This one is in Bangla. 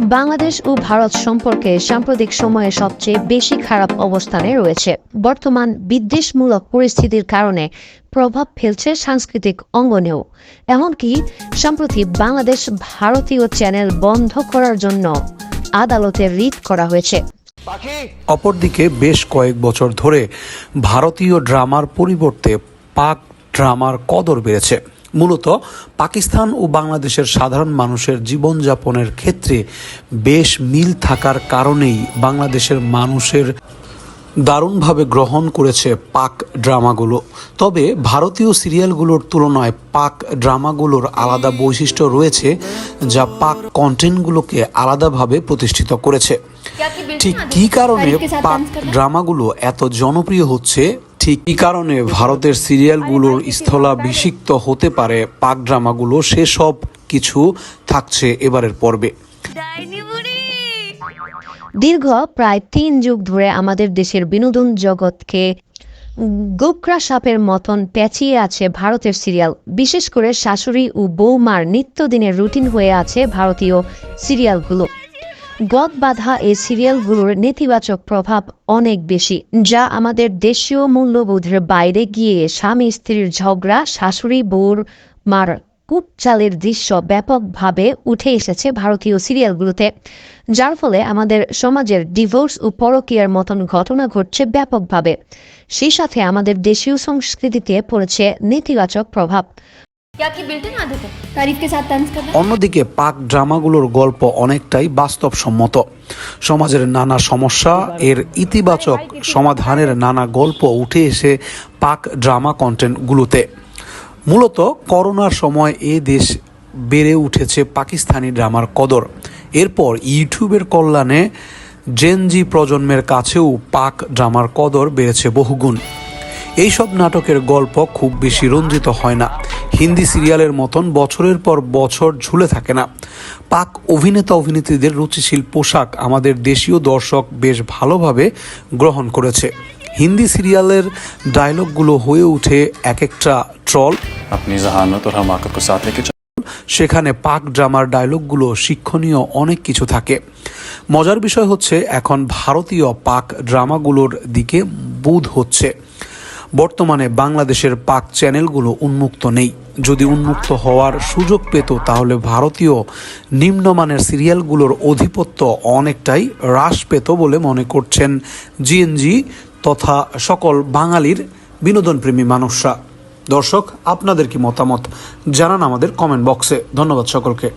বাংলাদেশ ও ভারত সম্পর্কে সাম্প্রতিক সময়ে সবচেয়ে বেশি খারাপ অবস্থানে রয়েছে। বর্তমান বিদ্বেষমূলক পরিস্থিতির কারণে প্রভাব ফেলছে সাংস্কৃতিক অঙ্গনেও। এমনকি সম্প্রতি বাংলাদেশ ভারতীয় চ্যানেল বন্ধ করার জন্য আদালতে রিট করা হয়েছে। অপরদিকে বেশ কয়েক বছর ধরে ভারতীয় ড্রামার পরিবর্তে পাক ড্রামার কদর বেড়েছে। মূলত পাকিস্তান ও বাংলাদেশের সাধারণ মানুষের জীবনযাপনের ক্ষেত্রে বেশ মিল থাকার কারণেই বাংলাদেশের মানুষের দারুণভাবে গ্রহণ করেছে পাক ড্রামাগুলো। তবে ভারতীয় সিরিয়ালগুলোর তুলনায় পাক ড্রামাগুলোর আলাদা বৈশিষ্ট্য রয়েছে যা পাক কন্টেন্টগুলোকে আলাদাভাবে প্রতিষ্ঠিত করেছে। ঠিক কী কারণে পাক ড্রামাগুলো এত জনপ্রিয় হচ্ছে ঠিক কী কারণে ভারতের সিরিয়ালগুলোর স্থলাভিষিক্ত হতে পারে? পাক ড্রামাগুলো সেসব কিছু থাকছে এবারের পর্বে। দীর্ঘ প্রায় তিন যুগ ধরে আমাদের দেশের বিনোদন জগৎকে গোকরা সাপের মতন পেঁচিয়ে আছে ভারতের সিরিয়াল। বিশেষ করে শাশুড়ি ও বৌমার নিত্যদিনের রুটিন হয়ে আছে ভারতীয় সিরিয়ালগুলো। গদ বাঁধা এই সিরিয়ালগুলোর নেতিবাচক প্রভাব অনেক বেশি, যা আমাদের দেশীয় মূল্যবোধের বাইরে গিয়ে স্বামী স্ত্রীর ঝগড়া, শাশুড়ি বোর মার কুটচালের দৃশ্য ব্যাপকভাবে উঠে এসেছে ভারতীয় সিরিয়ালগুলোতে, যার ফলে আমাদের সমাজের ডিভোর্স ও পরকীয়ার মতন ঘটনা ঘটছে ব্যাপকভাবে। সেই সাথে আমাদের দেশীয় সংস্কৃতিতে পড়েছে নেতিবাচক প্রভাব। অন্যদিকে পাক ড্রামাগুলোর গল্প অনেকটাই বাস্তবসম্মত। সমাজের নানা সমস্যা, এর ইতিবাচক সমাধানের নানা গল্প উঠে এসে পাক ড্রামা কন্টেন্টগুলোতে মূলত করোনার সময় এ দেশ বেড়ে উঠেছে পাকিস্তানি ড্রামার কদর। এরপর ইউটিউবের কল্যাণে জেনজি প্রজন্মের কাছেও পাক ড্রামার কদর বেড়েছে বহুগুণ। এইসব নাটকের গল্প খুব বেশি রঞ্জিত হয় না। হিন্দি সিরিয়ালের মতন বছরের পর বছর ঝুলে থাকে না। পাক অভিনেতা অভিনেত্রীদের রুচিশীল পোশাক আমাদের দেশীয় দর্শক বেশ ভালোভাবে গ্রহণ করেছে। হিন্দি সিরিয়ালের ডায়লগগুলো হয়ে উঠে এক একটা ট্রল। আপনি সেখানে পাক ড্রামার ডায়লগগুলো শিক্ষণীয় অনেক কিছু থাকে। মজার বিষয় হচ্ছে এখন ভারতীয় পাক ড্রামাগুলোর দিকে বুধ হচ্ছে। বর্তমানে বাংলাদেশের পাক চ্যানেলগুলো উন্মুক্ত নেই। যদি উন্মুক্ত হওয়ার সুযোগ পেত, তাহলে ভারতীয় নিম্নমানের সিরিয়ালগুলোর অধিপত্য অনেকটাই হ্রাস পেত বলে মনে করছেন জিএনজি তথা সকল বাঙালির বিনোদনপ্রেমী মানুষরা। দর্শক, আপনাদের কি মতামত? জানান আমাদের কমেন্ট বক্সে। ধন্যবাদ সকলকে।